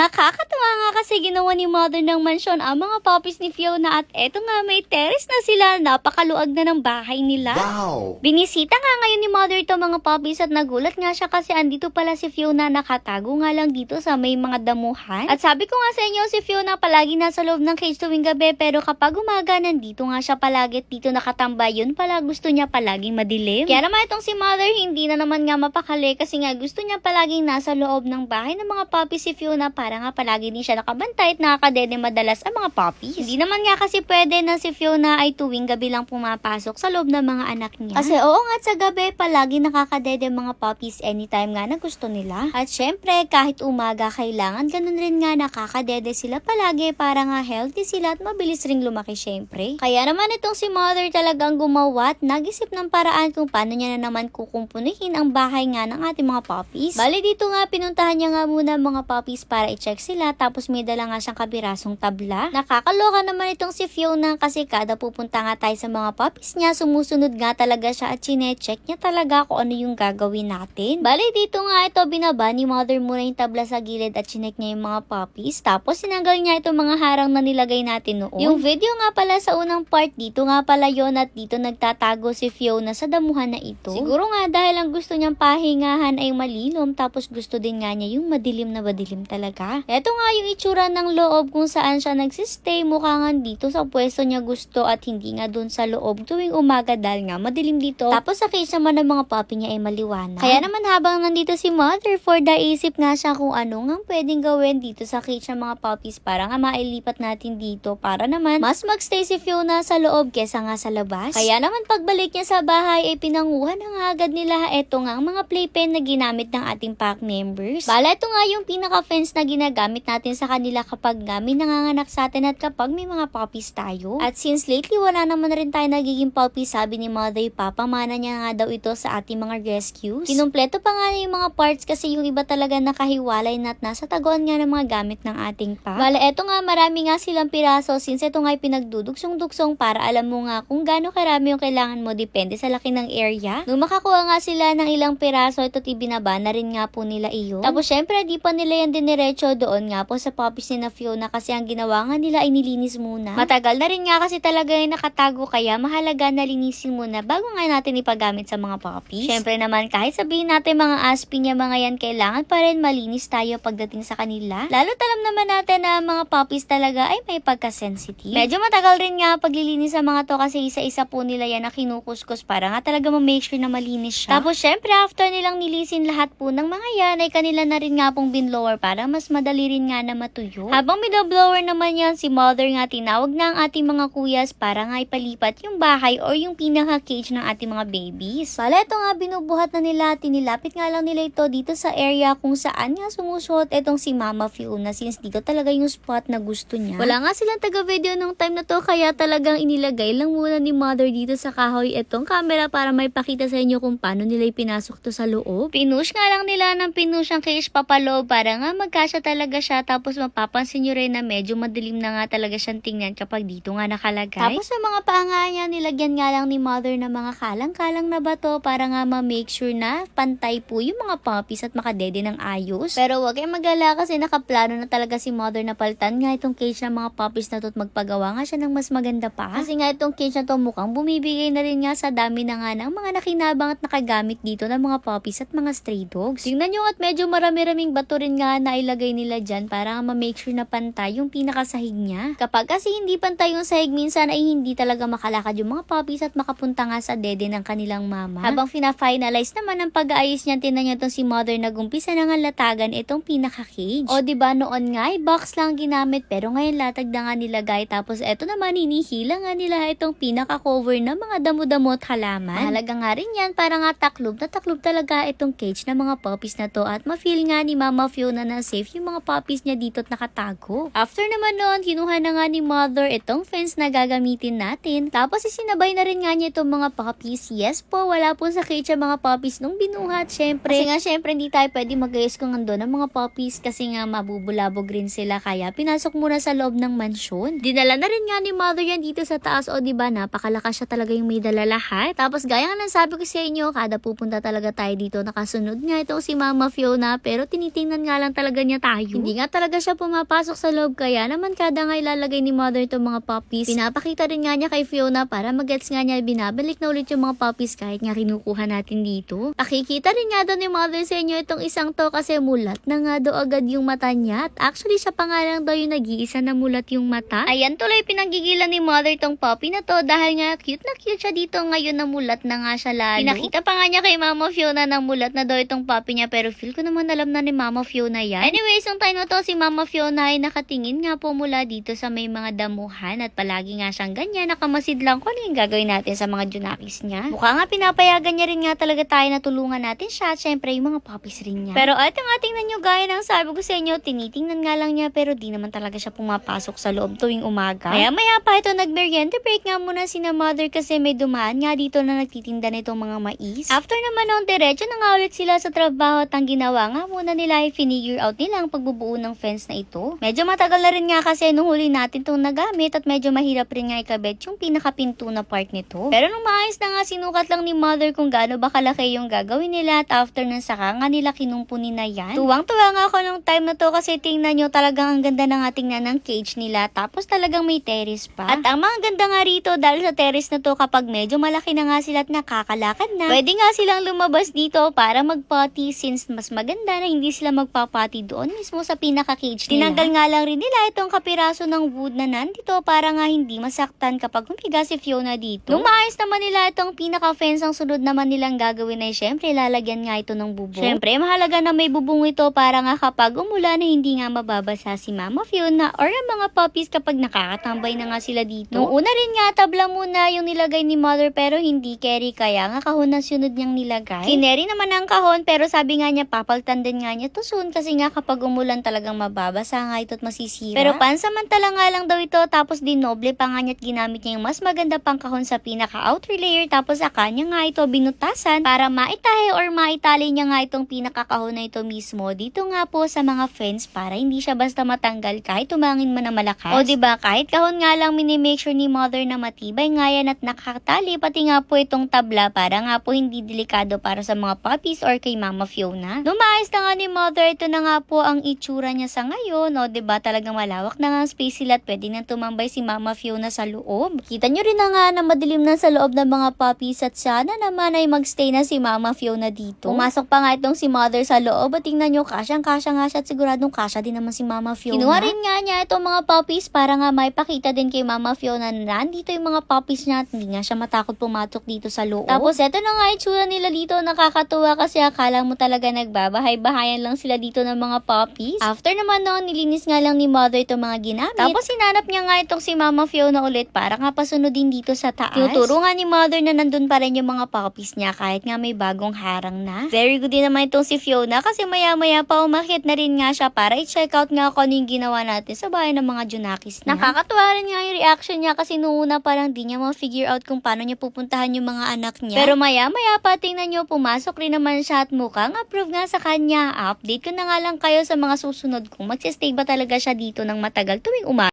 Nakakatawa nga kasi ginawa ni mother ng mansyon ang mga puppies ni Fiona at eto nga may terrace na sila. Napakaluag na ng bahay nila. Wow! Binisita nga ngayon ni mother to mga puppies at nagulat nga siya kasi andito pala si Fiona nakatago nga lang dito sa may mga damuhan. At sabi ko nga sa inyo si Fiona palagi nasa loob ng cage tuwing gabi pero kapag umaga nandito nga siya palagi at dito nakatambay yun pala gusto niya palaging madilim. Kaya naman itong si mother hindi na naman nga mapakali kasi nga gusto niya palaging nasa loob ng bahay ng mga puppies si Fiona para nga palagi din siya nakabantay at nakakadede madalas ang mga puppies. Hindi naman nga kasi pwede na si Fiona ay tuwing gabi lang pumapasok sa loob ng mga anak niya. Kasi oo nga sa gabi palagi nakakadede mga puppies anytime nga na gusto nila. At syempre kahit umaga kailangan ganun rin nga nakakadede sila palagi para nga healthy sila at mabilis ring lumaki syempre. Kaya naman itong si mother talagang gumawa at nag-isip ng paraan kung paano niya na naman kukumpunihin ang bahay nga ng ating mga puppies. Bali dito nga pinuntahan niya nga muna mga puppies para i-check sila tapos may dala nga siyang kabirasong tabla. Nakakaloka naman itong si Fiona kasi kada pupunta nga tayo sa mga puppies niya sumusunod nga talaga siya at chine-check niya talaga kung ano yung gagawin natin. Bali dito nga ito binaba ni mother muna yung tabla sa gilid at chinek niya yung mga puppies tapos sinanggal niya itong mga harang na nilagay natin noon. Yung video nga pala sa unang part dito nga pala yon at dito nagtatago si Fiona sa damuhan na ito. Siguro nga dahil ang gusto niyang pahingahan ay malinom tapos gusto din nga niya yung madilim na madilim talaga. Ito nga yung itsura ng loob kung saan siya nagsistay mukha nga dito sa pwesto niya gusto at hindi nga dun sa loob tuwing umaga dahil nga madilim dito. Tapos sa case naman ng mga puppy niya ay maliwanag. Kaya naman habang nandito si mother for the isip nga siya kung ano nga pwedeng gawin dito sa cage ng mga puppies para nga mailipat natin dito para naman mas magstay si Fiona sa loob kesa nga sa labas. Kaya naman pagbalik niya sa bahay ay pinanguhan na nga agad nila eto nga ang mga playpen na ginamit ng ating pack members. Bala ito nga yung pinaka-fence na ginagamit natin sa kanila kapag nga may nanganganak sa atin at kapag may mga puppies tayo. At since lately wala naman na rin tayo nagiging puppies, sabi ni mother, papamana niya nga daw ito sa ating mga rescues. Kinumpleto pa nga yung mga parts kasi yung iba talaga nakahiwalay na at nasa taguan nga ng mga gamit ng ating pack. Bala eto nga marami nga silang piraso since ito nga pinagdudugsong-dugsong para alam mo nga kung gaano karami yung kailangan mo depende sa laki ng area. Nung makakuha nga sila ng ilang piraso, ito ibinaba na rin nga po nila iyon. Tapos syempre, di pa nila yan diniretso doon nga po sa puppies ni na Fiona kasi ang ginawa nga nila ay nilinis muna. Matagal na rin nga kasi talaga yung nakatago kaya mahalaga na linisin muna bago nga natin ipagamit sa mga puppies. Syempre naman kahit sabihin natin mga aspin niya mga yan, kailangan pa rin malinis tayo pagdating sa kanila. Lalo alam naman natin na mga puppies talaga ay may pagka-sensitive. Medyo matagal rin nga paglilinis sa mga to kasi isa-isa po nila yan na kinukuskus para nga talaga ma-make sure na malinis siya. Tapos syempre after nilang nilisin lahat po ng mga yan ay kanila na rin nga pong binlower para mas madali rin nga na matuyo. Habang binoblower naman yan si mother nga tinawag na ang ating mga kuyas para nga ipalipat yung bahay or yung pinaka-cage ng ating mga babies. Pala ito nga binubuhat na nila tinilapit nga lang nila ito dito sa area kung saan nga sumusuot itong si Mama Fiona since dito talaga yung spot na gusto niya. Wala nga silang taga-video nung time na to kaya talagang inilagay lang muna ni mother dito sa kahoy itong camera para may pakita sa inyo kung paano nila ipinasok to sa loob. Pinush nga lang nila ng pinush ang cage papaloob para nga magkasya talaga siya tapos mapapansin nyo rin na medyo madilim na nga talaga siyang tingnan kapag dito nga nakalagay. Tapos sa mga panga niya nilagyan nga lang ni mother ng mga kalang-kalang na bato para nga ma-make sure na pantay po yung mga puppies at makadede ng ayos. Pero wag kayong magala kasi nakaplano na talaga si mother na palitan nga itong cage ng mga puppies na to at magpagawa nga siya ng mas maganda pa. Kasi nga itong cage na to mukhang bumibigay na rin nga sa dami na nga ng mga nakinabang at nakagamit dito ng mga puppies at mga stray dogs. Tingnan nyo at medyo marami-raming bato rin nga na ilagay nila dyan para ma-make sure na pantay yung pinakasahig niya. Kapag kasi hindi pantay yung sahig minsan ay hindi talaga makalakad yung mga puppies at makapunta nga sa dede ng kanilang mama. Habang fina-finalize naman ang pag-aayos niyan, tinan niya itong si mother nagumpisa na nga latagan itong pinaka-cage. O ba noon nga ay box lang ginamit pero ngayon latag na nga nilagay tapos eto naman hinihila nga nila itong pinaka-cover ng mga damo-damo at halaman. Mahalaga nga rin yan para nga taklob na taklob talaga itong cage ng mga puppies na to at ma-feel nga ni Mama Fiona na safe mga puppies niya dito at nakatago. After naman noon, kinuha na nga ni mother itong fence na gagamitin natin. Tapos isinabay na rin nga niya itong mga puppies. Yes po, wala po sa cage ang mga puppies nung binuhat. Syempre, kasi nga syempre hindi tayo pwede mag-ayos kung ando ng mga puppies kasi nga mabubulabog rin sila. Kaya pinasok muna sa loob ng mansyon. Dinala na rin nga ni mother yan dito sa taas o di ba napakalakas siya talaga yung may dala lahat. Tapos gaya nga ng sabi ko sa inyo, kada pupunta talaga tayo dito nakasunod nga itong si Mama Fiona pero tinitingnan nga lang talaga niya tayo. Hindi nga talaga siya pumapasok sa loob kaya naman kada nga ilalagay ni mother itong mga puppies. Pinapakita rin nga niya kay Fiona para magets nga niya binabalik na ulit yung mga puppies kahit nga kinukuha natin dito. Pakikita rin nga daw ni mother sa inyo itong isang to kasi mulat na nga daw agad yung mata niya. At actually siya pa nga lang daw yung nag-iisa na mulat yung mata. Ayan tuloy pinanggigilan ni mother itong puppy na to dahil nga cute na cute siya dito ngayon na mulat na nga siya lalo. Pinakita pa nga niya kay Mama Fiona na mulat na daw itong puppy niya pero feel ko naman alam na ni Mama Fiona yan. Anyways, yung time na to si Mama Fiona ay nakatingin nga po mula dito sa may mga damuhan at palagi nga siyang ganyan nakamasid lang kung ano yung gagawin natin sa mga junakis niya. Mukha nga pinapayagan niya rin nga talaga tayo na tulungan natin siya at syempre yung mga puppies rin niya. Pero at nga tingnan nyo gaya ng sabi ko sa inyo, tinitingnan nga lang niya pero di naman talaga siya pumapasok sa loob tuwing umaga. Maya maya pa ito nagmerienda break nga muna si na mother kasi may dumaan nga dito na nagtitinda nitong mga mais. After naman nung diretso na nga ulit sila sa trabaho at ang ginawa nga muna nila ay finigure out nila ang pagbubuo ng fence na ito. Medyo matagal na rin nga kasi nung huli natin itong nagamit at medyo mahirap rin nga ikabit yung pinakapinto na part nito. Pero nung maayos na nga sinukat lang ni mother kung gaano ba kalaki yung gagawin nila at after nun saka nga nila kinumpunin na yan. Tuwang-tuwa nga ako nung time na to kasi tingnan nyo talagang ang ganda na nga tingnan ng cage nila tapos talagang may terrace pa. At ang mga ganda nga rito dahil sa terrace na to kapag medyo malaki na nga sila at nakakalakad na, pwede nga silang lumabas dito para magpati since mas maganda na hindi sila magpapati doon mismo sa pinaka-cage nila. Tinanggal nga lang rin nila itong kapiraso ng wood na nandito para nga hindi masaktan kapag humiga si Fiona dito. Nung maayos naman nila itong pinaka-fence ang sunod naman nilang gagawin ay syempre lalagyan nga ito ng bubong. Syempre mahalaga na may bubong ito para nga kapag umulan na hindi nga mababasa si Mama Fiona or ang mga puppies kapag nakakatambay na nga sila dito. Nung una rin nga tabla muna yung nilagay ni Mother pero hindi carry kaya nga kahon ang sunod niyang nilagay. Kineri naman ang kahon pero sabi nga niya papaltan din nga niya to soon kasi nga kapag umulan talagang mababasa nga ito at masisira. Pero pansamantala nga lang daw ito tapos dinoble pa nga niya at ginamit niya yung mas maganda pang kahon sa pinaka-outer layer tapos sa kanya nga ito binutasan para maitahe or maitali niya nga itong pinakakahon na ito mismo dito nga po sa mga fence para hindi siya basta matanggal kahit tumangin man na malakas. O 'di ba kahit kahon nga lang minimake sure ni mother na matibay nga yan at nakakatali pati nga po itong tabla para nga po hindi delikado para sa mga puppies or kay Mama Fiona. Lumayas na nga ni mother ito na nga po ang itsura niya sa ngayon o 'di ba talagang malawak na nga ang space sila at pwede nang tumambay si Mama Fiona sa loob. Kita nyo rin na nga na madilim na sa loob ng mga puppies at sana naman ay magstay na si Mama Fiona dito. Pumasok pa nga itong si mother sa loob at tingnan nyo kasyang kasya nga siya at siguradong kasya din naman si Mama Fiona. Kinuha rin nga niya itong mga puppies para nga may pakita din kay Mama Fiona na nandito yung mga puppies niya at hindi nga siya matakot pumatok dito sa loob. Tapos eto na nga itsura nila dito nakakatuwa kasi akala mo talaga nagbabahay-bahayan lang sila dito ng mga puppies. After naman noon nilinis nga lang ni mother itong mga ginamit. Tapos sinanap niya nga itong si Mama Fiona ulit para nga pasunod din dito sa taas. Tinuturo nga ni mother na nandun pa rin yung mga puppies niya kahit nga may bagong harang na. Very good din naman itong si Fiona kasi maya-maya pa umakit na rin nga siya para i-check out nga kung ano yung ginawa natin sa bahay ng mga Junakis niya. Nakakatuwa rin nga yung reaction niya kasi noong una parang di niya ma-figure out kung paano niya pupuntahan yung mga anak niya. Pero maya-maya pa tingnan niyo pumasok rin naman siya at mukhang approve nga sa kanya. Update ko na nga lang kayo sa mga susunod kung magsistay ba talaga siya dito ng matagal tuwing umaga.